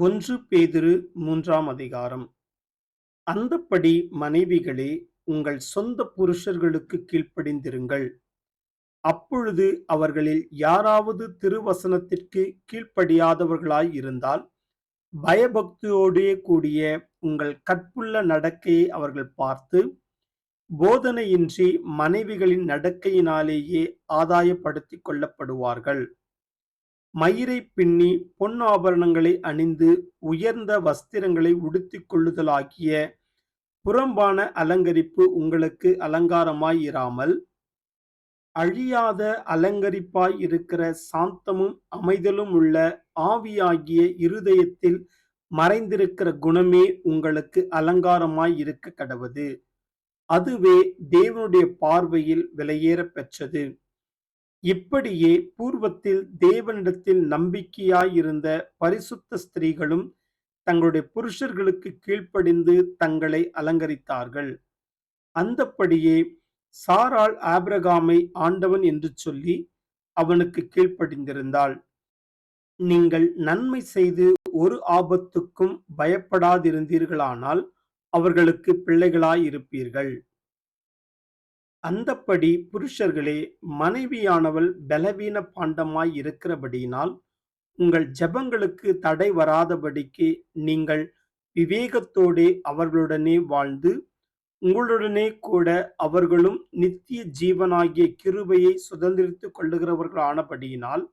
ஒன்று பேதிரு மூன்றாம் அதிகாரம். அந்தப்படி மனைவிகளே உங்கள் சொந்த புருஷர்களுக்கு கீழ்ப்படிந்திருங்கள். அப்பொழுது அவர்களில் யாராவது திருவசனத்திற்கு கீழ்ப்படியாதவர்களாய் இருந்தால் பயபக்தியோடே கூடிய உங்கள் கற்புள்ள நடக்கையை அவர்கள் பார்த்து போதனையின்றி மனைவிகளின் நடக்கையினாலேயே ஆதாயப்படுத்திக் கொள்ளப்படுவார்கள். மயிரை பின்னி பொன் ஆபரணங்களை அணிந்து உயர்ந்த வஸ்திரங்களை உடுத்திக் கொள்ளுதலாகிய புறம்பான அலங்கரிப்பு உங்களுக்கு அலங்காரமாய் இராமல் அழியாத அலங்கரிப்பாய் இருக்கிற சாந்தமும் அமைதலும் உள்ள ஆவியாகிய இருதயத்தில் மறைந்திருக்கிற குணமே உங்களுக்கு அலங்காரமாய் இருக்க கடவது. அதுவே தேவனுடைய பார்வையில் விலையேற பெற்றது. இப்படியே பூர்வத்தில் தேவனிடத்தில் நம்பிக்கையாயிருந்த பரிசுத்த ஸ்திரீகளும் தங்களுடைய புருஷர்களுக்கு கீழ்ப்படிந்து தங்களை அலங்கரித்தார்கள். அந்தப்படியே சாரால் ஆபிரகாமை ஆண்டவன் என்று சொல்லி அவனுக்கு கீழ்ப்படிந்திருந்தாள். நீங்கள் நன்மை செய்து ஒரு ஆபத்துக்கும் பயப்படாதிருந்தீர்களானால் அவர்களுக்கு பிள்ளைகளாயிருப்பீர்கள். அந்தப்படி புருஷர்களே மனைவியானவள் பலவீன பாண்டமாய் இருக்கிறபடியினால் உங்கள் ஜெபங்களுக்கு தடை வராதபடிக்கு நீங்கள் விவேகத்தோடே அவர்களுடனே வாழ்ந்து உங்களுடனே கூட அவர்களும் நித்திய ஜீவனாகிய கிருபையை சுதந்திரித்துக் கொள்ளுகிறவர்களானபடியினால்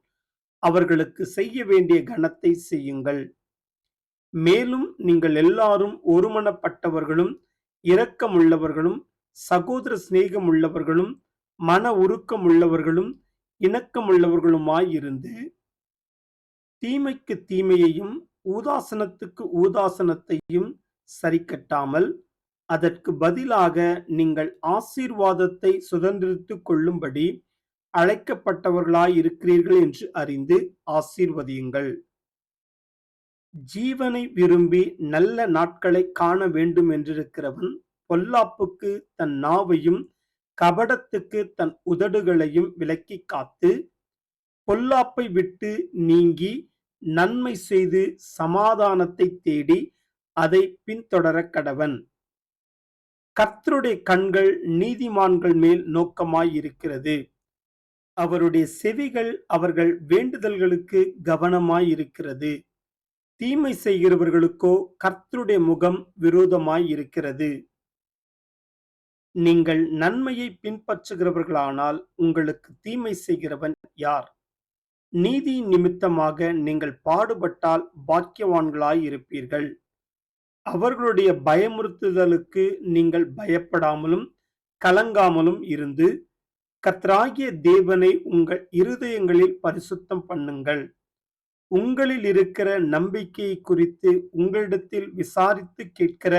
அவர்களுக்கு செய்ய வேண்டிய கணத்தை செய்யுங்கள். மேலும் நீங்கள் எல்லாரும் ஒருமனப்பட்டவர்களும் இரக்கமுள்ளவர்களும் சகோதர சிநேகம் உள்ளவர்களும் மன உருக்கம் உள்ளவர்களும் இணக்கமுள்ளவர்களுமாயிருந்து தீமைக்கு தீமையையும் ஊதாசனத்துக்கு ஊதாசனத்தையும் சரிக்கட்டாமல் அதற்கு பதிலாக நீங்கள் ஆசீர்வாதத்தை சுதந்திரித்து கொள்ளும்படி அழைக்கப்பட்டவர்களாயிருக்கிறீர்கள் என்று அறிந்து ஆசீர்வதியுங்கள். ஜீவனை விரும்பி நல்ல நாட்களை காண வேண்டும் என்றிருக்கிறவன் பொல்லாப்புக்கு தன் நாவையும் கபடத்துக்கு தன் உதடுகளையும் விலக்கி காத்து பொல்லாப்பை விட்டு நீங்கி நன்மை செய்து சமாதானத்தை தேடி அதை பின்தொடர கடவன். கர்த்தருடைய கண்கள் நீதிமான்கள் மேல் நோக்கமாயிருக்கிறது. அவருடைய செவிகள் அவர்கள் வேண்டுதல்களுக்கு கவனமாயிருக்கிறது. தீமை செய்கிறவர்களுக்கோ கர்த்தருடைய முகம் விரோதமாயிருக்கிறது. நீங்கள் நன்மையை பின்பற்றுகிறவர்களானால் உங்களுக்கு தீமை செய்கிறவன் யார்? நீதி நிமித்தமாக நீங்கள் பாடுபட்டால் பாக்கியவான்களாய் இருப்பீர்கள். அவர்களுடைய பயமுறுத்துதலுக்கு நீங்கள் பயப்படாமலும் கலங்காமலும் இருந்து கத்ராகிய தேவனை உங்கள் இருதயங்களில் பரிசுத்தம் பண்ணுங்கள். உங்களில் இருக்கிற நம்பிக்கையை குறித்து உங்களிடத்தில் விசாரித்து கேட்கிற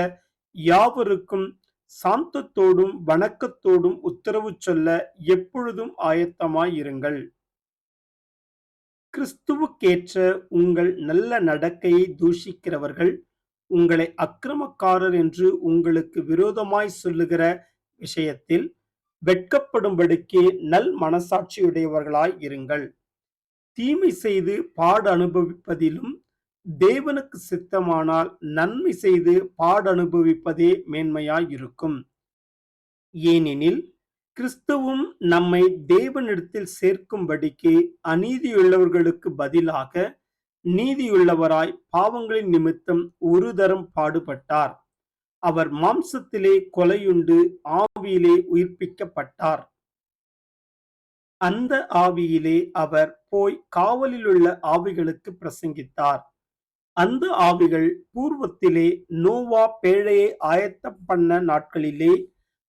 யாவருக்கும் சாந்தத்தோடும் வணக்கத்தோடும் உத்தரவு சொல்ல எப்பொழுதும் ஆயத்தமாயிருங்கள் கிறிஸ்துவுக்கேற்ற உங்கள் நல்ல நடக்கையை தூஷிக்கிறவர்கள் உங்களை அக்கிரமக்காரர் என்று உங்களுக்கு விரோதமாய் சொல்லுகிற விஷயத்தில் வெட்கப்படும்படிக்கு நல் மனசாட்சியுடையவர்களாய் இருங்கள். தீமை செய்து பாடு அனுபவிப்பதிலும் தேவனுக்கு சித்தமானால் நன்மை செய்து பாடனுபவிப்பதே மேன்மையாயிருக்கும். ஏனெனில் கிறிஸ்துவும் நம்மை தேவனிடத்தில் சேர்க்கும்படிக்கு அநீதியுள்ளவர்களுக்கு பதிலாக நீதியுள்ளவராய் பாவங்களின் நிமித்தம் ஒரு தரம் பாடுபட்டார். அவர் மாம்சத்திலே கொலையுண்டு ஆவியிலே உயிர்ப்பிக்கப்பட்டார். அந்த ஆவியிலே அவர் போய் காவலிலுள்ள ஆவிகளுக்கு பிரசங்கித்தார். அந்த ஆவிகள் பூர்வத்திலே நோவா பேழையை ஆயத்தம் பண்ண நாட்களிலே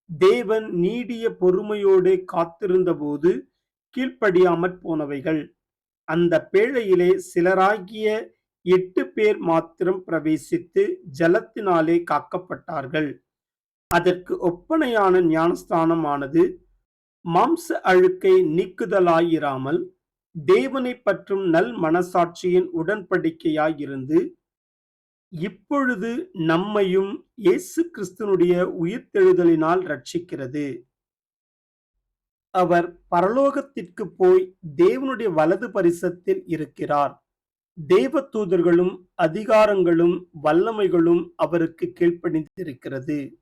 தேவன் நீடிய பொறுமையோடு காத்திருந்தபோது கீழ்ப்படியாமற் போனவைகள். அந்த பேழையிலே சிலராகிய எட்டு பேர் மாத்திரம் பிரவேசித்து ஜலத்தினாலே காக்கப்பட்டார்கள். அதற்கு ஒப்பனையான ஞானஸ்தானமானது மாம்ச அழுக்கை நீக்குதலாயிராமல் தேவனை பற்றும் நல் மனசாட்சியின் உடன்படிக்கையாயிருந்து இப்பொழுது நம்மையும் இயேசு கிறிஸ்துனுடைய உயிர்த்தெழுதலினால் ரட்சிக்கிறது அவர் பரலோகத்திற்கு போய் தேவனுடைய வலது பரிசத்தில் இருக்கிறார். தேவதூதர்களும் அதிகாரங்களும் வல்லமைகளும் அவருக்கு கீழ்ப்பணிந்திருக்கிறது